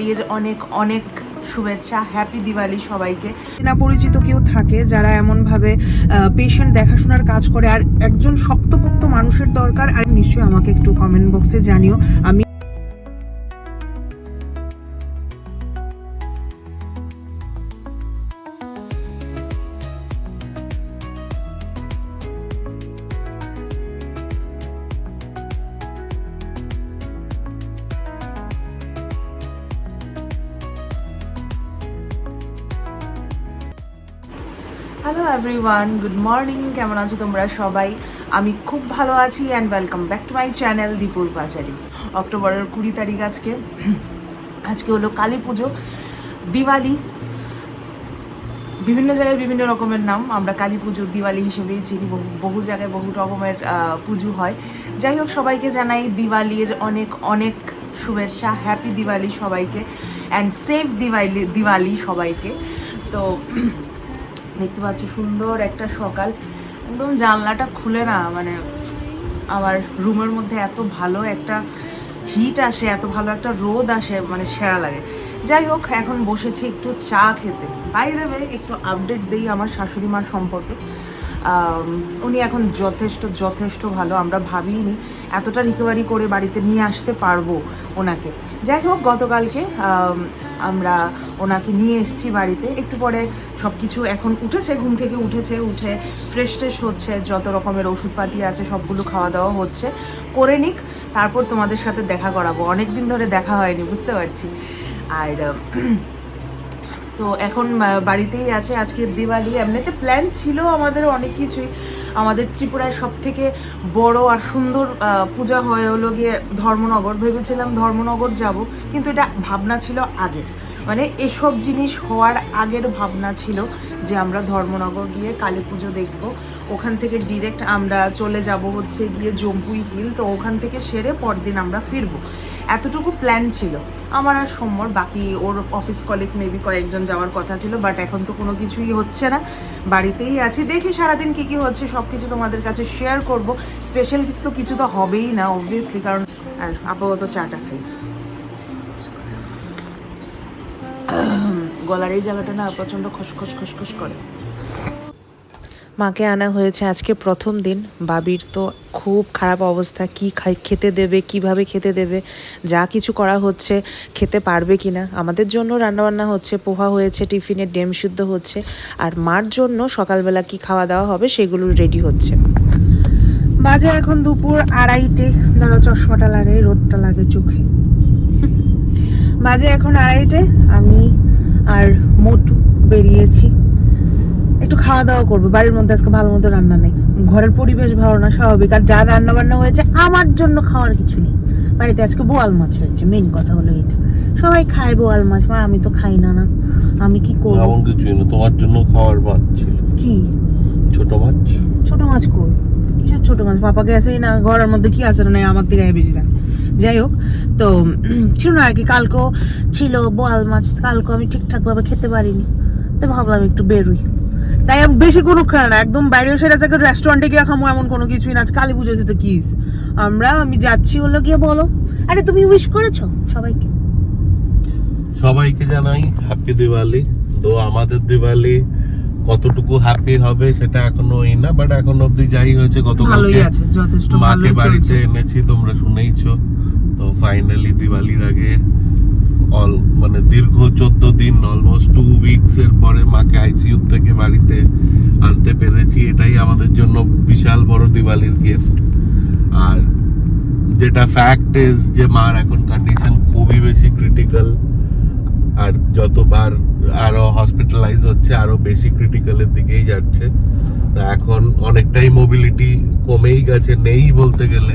দিওয়ালির অনেক অনেক শুভেচ্ছা। হ্যাপি দিওয়ালি সবাইকে। না পরিচিত কেউ থাকে যারা এমনভাবে পেশেন্ট দেখাশোনার কাজ করে, আর একজন শক্তপোক্ত মানুষের দরকার, আর নিশ্চয়ই আমাকে একটু কমেন্ট বক্সে জানিও। আমি হ্যালো এভরিওয়ান গুড মর্নিং কেমন আছো তোমরা সবাই? আমি খুব ভালো আছি and welcome back to my channel দীপুর পাচারি অক্টোবরের কুড়ি তারিখ আজকে। আজকে হলো কালী পুজো, দিওয়ালি। বিভিন্ন জায়গায় বিভিন্ন রকমের নাম। আমরা কালী পুজো, দিওয়ালি হিসেবেই চিনি। বহু বহু জায়গায় বহু রকমের পুজো হয়। যাই হোক, সবাইকে জানাই দিওয়ালির অনেক অনেক শুভেচ্ছা। হ্যাপি দিওয়ালি সবাইকে অ্যান্ড সেফ দিওয়ালি দিওয়ালি সবাইকে। তো দেখতে পাচ্ছ, সুন্দর একটা সকাল। একদম জানলাটা খুলে না মানে আমার রুমের মধ্যে এত ভালো একটা হিট আসে, এত ভালো একটা রোদ আসে মানে সেরা লাগে। যাই হোক, এখন বসেছি একটু চা খেতে। বাইরে একটু আপডেট দিই আমার শাশুড়ি মার সম্পর্কে। উনি এখন যথেষ্ট যথেষ্ট ভালো, আমরা ভাবিনি এতটা রিকভারি করে বাড়িতে নিয়ে আসতে পারব ওনাকে। যাই হোক, গতকালকে আমরা ওনাকে নিয়ে এসেছি বাড়িতে। একটু পরে সব কিছু এখন উঠেছে, ঘুম থেকে উঠেছে, উঠে ফ্রেশ ট্রেশ হচ্ছে, যত রকমের ওষুধপাতি আছে, সবগুলো খাওয়া দাওয়া হচ্ছে। করে নিক, তারপর তোমাদের সাথে দেখা করাবো। অনেক দিন ধরে দেখা হয়নি, বুঝতে পারছি। আর তো এখন বাড়িতেই আছে। আজকে দিওয়ালি। এমনিতে প্ল্যান ছিল আমাদের অনেক কিছুই। আমাদের ত্রিপুরায় সব থেকে বড় আর সুন্দর পূজা হয় হলো গিয়ে ধর্মনগর। ভেবেছিলাম ধর্মনগর যাব, কিন্তু এটা ভাবনা ছিল আগের। মানে এসব জিনিস হওয়ার আগের ভাবনা ছিল যে আমরা ধর্মনগর গিয়ে কালী পুজো দেখব। ওখান থেকে ডিরেক্ট আমরা চলে যাব হচ্ছে গিয়ে জম্পুই হিল তো ওখান থেকে সেরে পরদিন আমরা ফিরবো। এতটুকু প্ল্যান ছিল। আমার আর সম্মর বাকি ওর অফিস কলিগ মেবি কয়েকজন যাওয়ার কথা ছিল বাট এখন তো কোনো কিছুই হচ্ছে না। বাড়িতেই আছি। দেখি সারাদিন কী কী হচ্ছে সব কিছু তোমাদের কাছে শেয়ার করব। স্পেশাল কিছু তো কিছু তো হবেই না অবভিয়াসলি কারণ, আর আপাতত চাটা খাই। গলার এই জায়গাটা না প্রচণ্ড খসখস খসখস করে। মাকে আনা হয়েছে, আজকে প্রথম দিন। বাবির তো খুব খারাপ অবস্থা, কি খাই, খেতে দেবে, কীভাবে খেতে দেবে, যা কিছু করা হচ্ছে, খেতে পারবে কিনা আমাদের জন্য রান্নাবান্না হচ্ছে, পোহা হয়েছে, টিফিনে ডেম শুদ্ধ হচ্ছে, আর মার জন্য সকালবেলা কি খাওয়া দাওয়া হবে সেগুলো রেডি হচ্ছে। বাজে এখন দুপুর আড়াইটে, ধরো চশমাটা লাগে, রোদটা লাগে চোখে। বাজে এখন আড়াইটে, আমি আর মোটু বেরিয়েছি। একটু খাওয়া দাওয়া করব। বাড়ির মধ্যে আজকে ভালো মতো রান্না নেই। ঘরের পরিবেশ ভালো না স্বাভাবিক। আর যা রান্না বান্না হয়েছে আমার জন্য খাওয়ার কিছু নেই। বাড়িতে আজকে বোয়াল মাছ হয়েছে মেন কথা হলো এটা। সবাই খায় বোয়াল মাছ মা আমি তো খাই না না। আমি কি করব? এমন কিছুই না তোমার জন্য খাওয়ার মাছ ছিল। কি? ছোট মাছ? ছোট মাছ কই? কিসের ছোট মাছ? পাপাকে আসেই না ঘরের মধ্যে কি আছে না আমার থেকে বেশি জানে যাই হোক তো ছিল না আর কি কালকেও ছিল বোয়াল মাছ কালকে আমি ঠিকঠাক ভাবে খেতে পারিনি। তো ভাবলাম একটু বেরোই। তাই আমি বেশি কোনো খাই না একদম বাইরে সেটা জায়গায় রেস্টুরেন্টে গিয়ে খামো এমন কোনো কিছুই না। আজ কালী পুজো তো কি আমরা আমি যাচ্ছি হলো গিয়ে বলো। আরে তুমি উইশ করেছ সবাইকে? সবাইকে জানাই হ্যাপি দিওয়ালি তো আমাদের দিওয়ালি কতটুকু হ্যাপি হবে সেটা এখনও এই না বাট এখন অবধি যাই হয়েছে গত ভালোই আছে যথেষ্ট মাকে বাড়িতে এনেছি তোমরা শুনেইছো। তো ফাইনালি দিওয়ালির আগে অল মানে দীর্ঘ চোদ্দ দিন অলমোস্ট টু উইকস এর পরে মাকে আইসিইউ থেকে বাড়িতে আনতে পেরেছি। এটাই আমাদের জন্য বিশাল বড় দিওয়ালির গিফট আর যেটা ফ্যাক্ট ইজ যে মার এখন কন্ডিশন খুবই বেশি ক্রিটিক্যাল আর যতবার আরও হসপিটালাইজ হচ্ছে, আরও বেশি ক্রিটিক্যালের দিকেই যাচ্ছে। এখন অনেকটাই মোবিলিটি কমেই গেছে, নেই বলতে গেলে।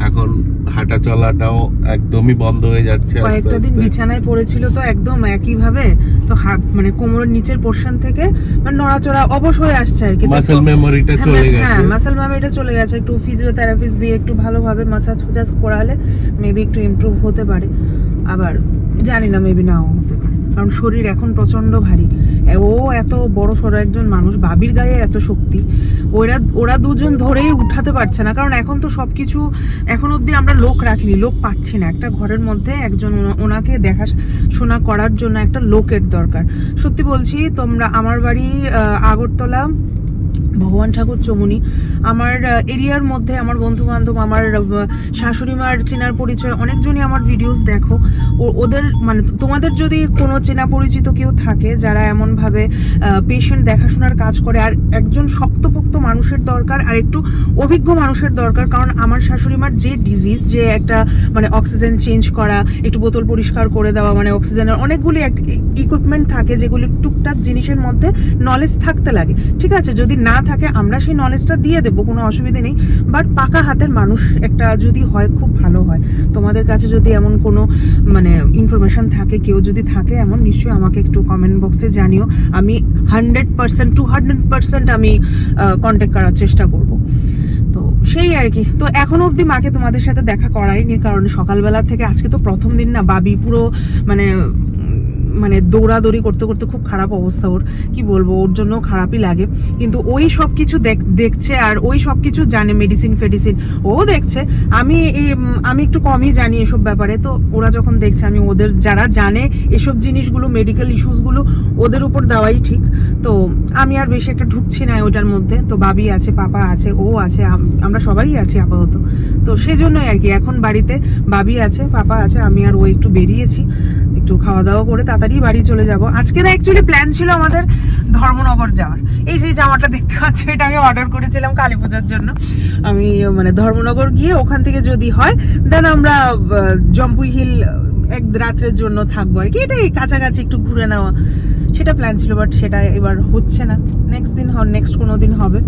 এখন হাঁটা চলাটাও একদমই বন্ধ হয়ে যাচ্ছে কয়েকটা দিন বিছানায় পড়েছিল তো একদম একই ভাবে তো হাত মানে কোমরের নিচের পোর্শন থেকে মানে নড়াচড়া অবশ হয়ে আসছে আর কি। মাসেল মেমোরিটা হ্যাঁ, চলে মাস- হ্যাঁ গেছে মাসেল মেমোরিটা চলে গেছে একটু ফিজিওথেরাপিস্ট দিয়ে একটু ভালোভাবে মাসাজ ফাসাজ করালে মেবি একটু ইমপ্রুভ হতে পারে। আবার জানি না মেবি নাও হতে পারে। কারণ শরীর এখন প্রচণ্ড ভারী। ও এত বড় সড়ো একজন মানুষ বাবির গায়ে এত শক্তি, ওরা ওরা দুজন ধরেই উঠাতে পারছে না। কারণ এখন তো সব কিছু এখন অবধি আমরা লোক রাখিনি, লোক পাচ্ছি না। একটা ঘরের মধ্যে একজন ওনাকে দেখা শোনা করার জন্য একটা লোকের দরকার। সত্যি বলছি, তোমরা আমার বাড়ি আগরতলা ভগবান ঠাকুর চমুনি। আমার এরিয়ার মধ্যে আমার বন্ধু বান্ধব আমার শাশুড়ি মার চেনার পরিচয়, অনেকজনই আমার ভিডিওস দেখো। ও, ওদের মানে তোমাদের যদি কোনো চেনা পরিচিত কেউ থাকে যারা এমনভাবে পেশেন্ট দেখাশোনার কাজ করে, আর একজন শক্তপোক্ত মানুষের দরকার, আর একটু অভিজ্ঞ মানুষের দরকার, কারণ আমার শাশুড়ি মার যে ডিজিজ যে একটা মানে অক্সিজেন চেঞ্জ করা, একটু বোতল পরিষ্কার করে দেওয়া মানে অক্সিজেনের অনেকগুলি ইকুইপমেন্ট থাকে যেগুলি টুকটাক জিনিসের মধ্যে নলেজ থাকতে লাগে। ঠিক আছে? যদি না থাকে, আমরা সেই নলেজটা দিয়ে দেবো, কোনো অসুবিধে নেই। বাট পাকা হাতের মানুষ একটা যদি হয়, খুব ভালো হয়। তোমাদের কাছে যদি এমন কোনো মানে ইনফরমেশন থাকে, কেউ যদি থাকে এমন, নিশ্চয়ই আমাকে একটু কমেন্ট বক্সে জানিও। আমি hundred percent to hundred percent আমি কন্ট্যাক্ট করার চেষ্টা করব। তো সেই আর কি। তো এখনও অবধি মাকে তোমাদের সাথে দেখা করাইনি, কারণ সকালবেলা থেকে আজকে তো প্রথম দিন না, বাবি পুরো মানে মানে দৌড়াদৌড়ি করতে করতে খুব খারাপ অবস্থা ওর, কি বলব, ওর জন্য খারাপই লাগে। কিন্তু ওই সব কিছু দেখ- দেখছে আর ওই সব কিছু জানে মেডিসিন ফেডিসিন ও দেখছে। আমি আমি একটু কমই জানি এসব ব্যাপারে। তো ওরা যখন দেখছে, আমি ওদের, যারা জানে এসব জিনিসগুলো মেডিকেল ইস্যুসগুলো ওদের উপর দেওয়াই ঠিক। তো আমি আর বেশি একটা ঢুকছি না ওটার মধ্যে। তো বাবি আছে, পাপা আছে, ও আছে আমরা সবাই আছি আপাতত। তো সেজন্যই আর কি, এখন বাড়িতে বাবি আছে, পাপা আছে, আমি আর ও একটু বেরিয়েছি। একটু খাওয়া দাওয়া করে তাড়াতাড়ি বাড়ি চলে যাব। আজকে না অ্যাকচুয়ালি প্ল্যান ছিল আমাদের ধর্মনগর যাওয়ার। এই যে জামাটা দেখতে পাচ্ছি, এটা আমি অর্ডার করেছিলাম কালী পূজার জন্য। আমি মানে ধর্মনগর গিয়ে ওখান থেকে যদি হয় দেন আমরা জম্পুই হিল এক রাত্রের জন্য থাকব আর কি। এটা এই কাছাকাছি একটু ঘুরে নেওয়া। সেটা প্ল্যান ছিল বাট সেটা এবার হচ্ছে না। নেক্সট দিন নেক্সট কোনো দিন হবে।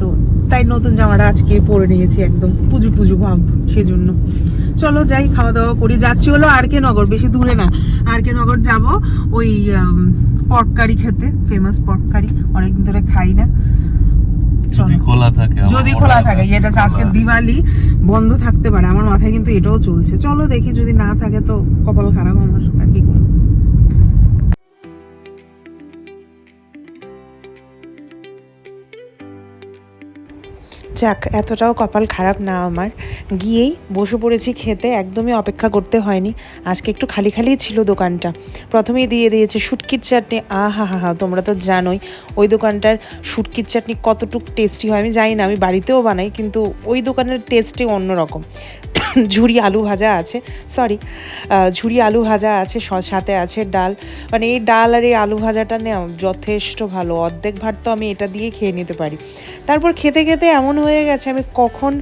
তো তাই নতুন জামাটা আজকে পরে নিয়েছি একদম পুজো পুজো ভাব সেজন্য। চলো যাই খাওয়া দাওয়া করি। যাচ্ছি হলো আর কে নগর বেশি দূরে না। আর কে নগর যাব ওই পটকারি খেতে ফেমাস পটকারি। কারি অনেকদিন ধরে খাই না। যদি খোলা থাকে যদি খোলা থাকে যেটা আজকে দিওয়ালি বন্ধ থাকতে পারে। আমার মাথায় কিন্তু এটাও চলছে। চলো দেখি যদি না থাকে তো কপাল খারাপ আমার। যাক, এতটাও কপাল খারাপ না আমার। গিয়েই বসে পড়েছি খেতে, একদমই অপেক্ষা করতে হয়নি। আজকে একটু খালি খালি ছিল দোকানটা। প্রথমেই দিয়ে দিয়েছে শুটকির চাটনি। আহা হা হা তোমরা তো জানোই, ওই দোকানটার শুটকির চাটনি কতটুক টেস্টি হয়, আমি জানি না, আমি বাড়িতেও বানাই, কিন্তু ওই দোকানের টেস্টই অন্যরকম। ঝুরি আলু ভাজা আছে সরি ঝুরি আলু ভাজা আছে সাথে আছে ডাল। মানে এই ডাল আর এই আলু ভাজাটা নেওয়া যথেষ্ট ভালো, অর্ধেক ভাত তো আমি এটা দিয়ে খেয়ে নিতে পারি। তারপর খেতে খেতে এমন হয়ে গেছে, আমি কখন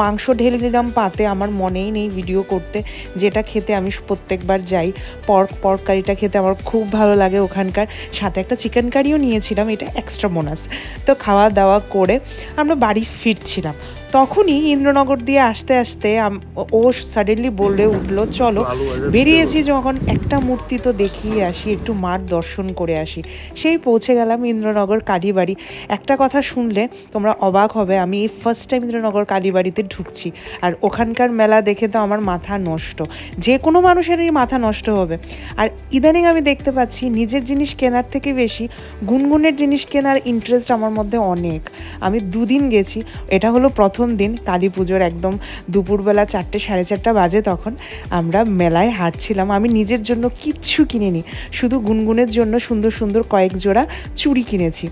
মাংস ঢেলে নিলাম পাতে আমার মনেই নেই ভিডিও করতে, যেটা খেতে আমি প্রত্যেকবার যাই। পর্ক পর্ক কারিটা খেতে আমার খুব ভালো লাগে ওখানকার। সাথে একটা চিকেন কারিও নিয়েছিলাম, এটা এক্সট্রা বোনাস তো খাওয়া দাওয়া করে আমরা বাড়ি ফিরছিলাম। তখনই ইন্দ্রনগর দিয়ে আসতে আসতে ও- সাডেনলি বলে উঠল চলো বেরিয়েছি যখন একটা মূর্তি তো দেখিয়ে আসি একটু মার দর্শন করে আসি। সেই পৌঁছে গেলাম ইন্দ্রনগর কালীবাড়ি। একটা কথা শুনলে তোমরা অবাক হবে আমি এই ফার্স্ট টাইম ইন্দ্রনগর কালীবাড়িতে ঢুকছি। আর ওখানকার মেলা দেখে তো আমার মাথা নষ্ট। যে কোনো মানুষেরই মাথা নষ্ট হবে। আর ইদানিং আমি দেখতে পাচ্ছি নিজের জিনিস কেনার থেকে বেশি গুনগুনের জিনিস কেনার ইন্টারেস্ট আমার মধ্যে অনেক। আমি দুদিন গেছি এটা হলো প্রথম দিন কালী পুজোর একদম দুপুরবেলা চারটে, সাড়ে চারটা বাজে তখন আমরা মেলায় হাঁটছিলাম। আমি নিজের জন্য কিচ্ছু কিনিনি, শুধু গুনগুনের জন্য সুন্দর সুন্দর কয়েক জোড়া চুড়ি কিনেছি।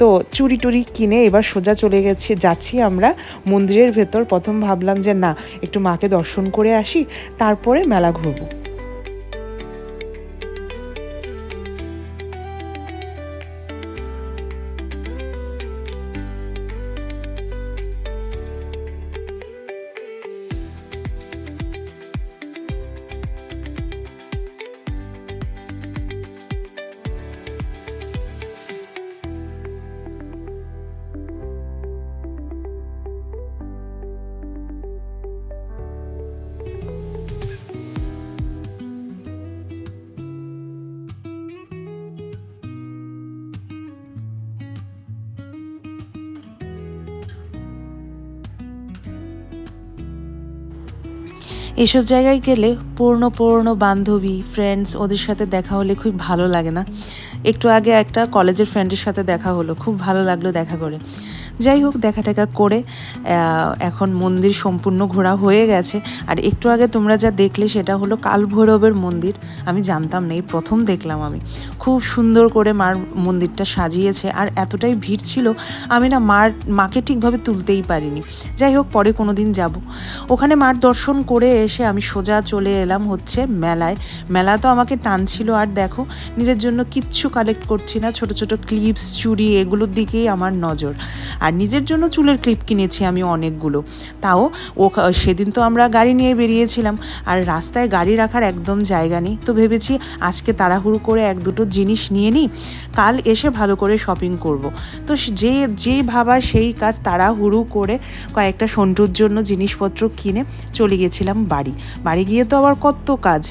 তো চুড়ি টুড়ি কিনে এবার সোজা চলে গেছি, যাচ্ছি আমরা মন্দিরের ভেতর। প্রথম ভাবলাম যে না, একটু মাকে দর্শন করে আসি, তারপরে মেলা ঘুরবো। এসব জায়গায় গেলে পুরনো পুরনো বান্ধবী ফ্রেন্ডস ওদের সাথে দেখা হলে খুব ভালো লাগে না। একটু আগে একটা কলেজের ফ্রেন্ডের সাথে দেখা হলো, খুব ভালো লাগল দেখা করে। যাই হোক দেখা টেকা করে এখন মন্দির সম্পূর্ণ ঘোরা হয়ে গেছে। আর একটু আগে তোমরা যা দেখলে সেটা হলো কাল ভৈরবের মন্দির। আমি জানতাম না, এই প্রথম দেখলাম আমি। খুব সুন্দর করে মার মন্দিরটা সাজিয়েছে আর এতটাই ভিড় ছিল, আমি না মার, মাকে ঠিকভাবে তুলতেই পারিনি। যাই হোক, পরে কোনো দিন যাব। ওখানে মার দর্শন করে এসে আমি সোজা চলে এলাম হচ্ছে মেলায়। মেলা তো আমাকে টানছিল, আর দেখো, নিজের জন্য কিচ্ছু কালেক্ট করছি না। ছোট ছোট ক্লিপস চুড়ি, এগুলোর দিকেই আমার নজর। আর নিজের জন্য চুলের ক্লিপ কিনেছি আমি অনেকগুলো। তাও ও সেদিন তো আমরা গাড়ি নিয়ে বেরিয়েছিলাম, আর রাস্তায় গাড়ি রাখার একদম জায়গা নেই। তো ভেবেছি আজকে তাড়াহুড়ো করে এক দুটো জিনিস নিয়ে নিই, কাল এসে ভালো করে শপিং করব। তো যে যে ভাবা সেই কাজ তাড়াহুড়ো করে কয়েকটা সন্টুর জন্য জিনিসপত্র কিনে চলে গেছিলাম বাড়ি। বাড়ি গিয়ে তো আবার কত কাজ।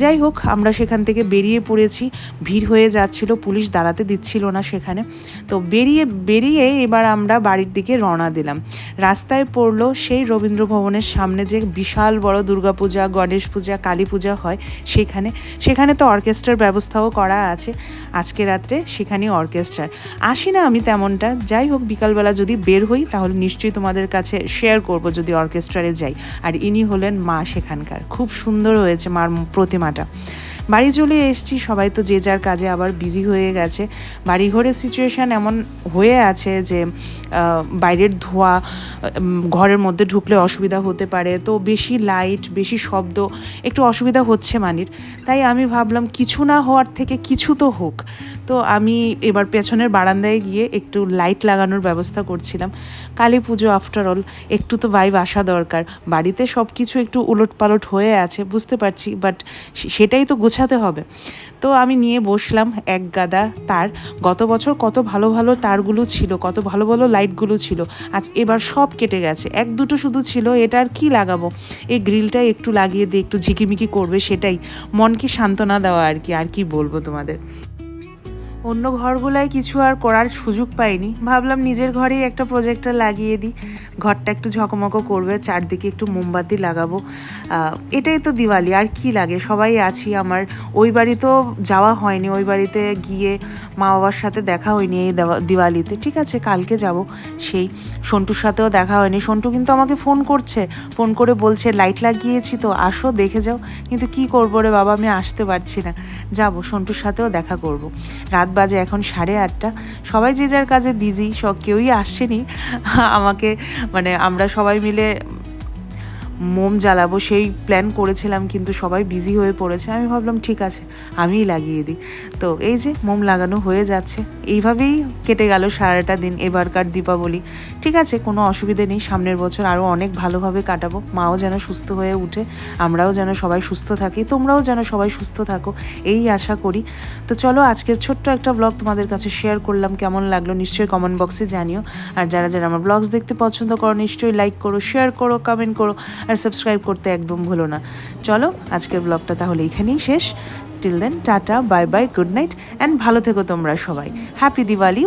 যাই হোক, আমরা সেখান থেকে বেরিয়ে পড়েছি, ভিড় হয়ে যাচ্ছিল, পুলিশ দাঁড়াতে দিচ্ছিল না সেখানে। তো বেরিয়ে বেরিয়ে এবার আমরা বাড়ির দিকে রওনা দিলাম। রাস্তায় পড়ল সেই রবীন্দ্র ভবনের সামনে যে বিশাল বড় দুর্গাপূজা, গণেশ পূজা, কালী পূজা হয় সেখানে। সেখানে তো অর্কেস্ট্রার ব্যবস্থাও করা আছে। আজকে রাত্রে সেখানে অর্কেস্ট্রার আসি না আমি তেমনটা। যাই হোক, বিকালবেলা যদি বের হই, তাহলে নিশ্চয়ই তোমাদের কাছে শেয়ার করব যদি অর্কেস্ট্রারে যাই। আর ইনি হলেন মা সেখানকার। খুব সুন্দর হয়েছে মার প্রতিমাটা। বাড়ি চলে এসেছি, সবাই তো যে যার কাজে আবার বিজি হয়ে গেছে। বাড়িঘরের সিচুয়েশান এমন হয়ে আছে যে বাইরের ধোয়া ঘরের মধ্যে ঢুকলে অসুবিধা হতে পারে। তো বেশি লাইট বেশি শব্দ, একটু অসুবিধা হচ্ছে মানির। তাই আমি ভাবলাম কিছু না হওয়ার থেকে কিছু তো হোক। তো আমি এবার পেছনের বারান্দায় গিয়ে একটু লাইট লাগানোর ব্যবস্থা করছিলাম। কালী পুজো আফটার অল একটু তো ভাইব আসা দরকার। বাড়িতে সব কিছু একটু উলট পালট হয়ে আছে, বুঝতে পারছি। বাট সেটাই তো গোছাতে হবে। তো আমি নিয়ে বসলাম এক গাদা তার। গত বছর কত ভালো ভালো তারগুলো ছিল, কত ভালো ভালো লাইটগুলো ছিল। আজ এবার সব কেটে গেছে। এক দুটো শুধু ছিল, এটা আর কী লাগাবো? এই গ্রিলটা একটু লাগিয়ে দিয়ে একটু ঝিকিমিকি করবে সেটাই। মনকে সান্ত্বনা দেওয়া আর কি আর কি বলব তোমাদের? অন্য ঘরগুলায় কিছু আর করার সুযোগ পাইনি। ভাবলাম নিজের ঘরেই একটা প্রজেক্টর লাগিয়ে দিই। ঘরটা একটু ঝকমকো করবে, চারদিকে একটু মোমবাতি লাগাবো। এটাই তো দিওয়ালি, আর কি লাগে? সবাই আছি আমার। ওই বাড়ি তো যাওয়া হয়নি, ওই বাড়িতে গিয়ে মা বাবার সাথে দেখা হয়নি এই দেওয়া- দিওয়ালিতে। ঠিক আছে, কালকে যাব সেই। সন্টুর সাথেও দেখা হয়নি। সন্টু কিন্তু আমাকে ফোন করছে। ফোন করে বলছে লাইট লাগিয়েছি তো, আসো, দেখে যাও। কিন্তু কি করব রে বাবা, আমি আসতে পারছি না। যাব, সন্টুর সাথেও দেখা করব। রাত বাজে এখন সাড়ে আটটা। সবাই যে যার কাজে বিজি সব কেউই আসছেনি আমাকে মানে আমরা সবাই মিলে মোম জ্বালাবো, সেই প্ল্যান করেছিলাম কিন্তু সবাই বিজি হয়ে পড়েছে। আমি ভাবলাম, ঠিক আছে, আমিই লাগিয়ে দিই। তো এই যে মোম লাগানো হয়ে যাচ্ছে। এইভাবেই কেটে গেল সারাটা দিন এবারকার দীপাবলি। ঠিক আছে, কোনো অসুবিধে নেই, সামনের বছর আরও অনেক ভালোভাবে কাটাবো। মাও যেন সুস্থ হয়ে উঠে, আমরাও যেন সবাই সুস্থ থাকি, তোমরাও যেন সবাই সুস্থ থাকো, এই আশা করি। তো চলো, আজকের ছোট্ট একটা ব্লগ তোমাদের কাছে শেয়ার করলাম, কেমন লাগল নিশ্চয়ই কমেন্ট বক্সে জানিও। আর যারা যারা আমার ব্লগস দেখতে পছন্দ করো, নিশ্চয়ই লাইক করো শেয়ার করো কমেন্ট করো। আর সাবস্ক্রাইব করতে একদম ভুলো না। চলো, আজকের ব্লগটা তাহলে এখানেই শেষ। Till then tata bye bye good night and ভালো থেকো তোমরা সবাই। হ্যাপি দিওয়ালি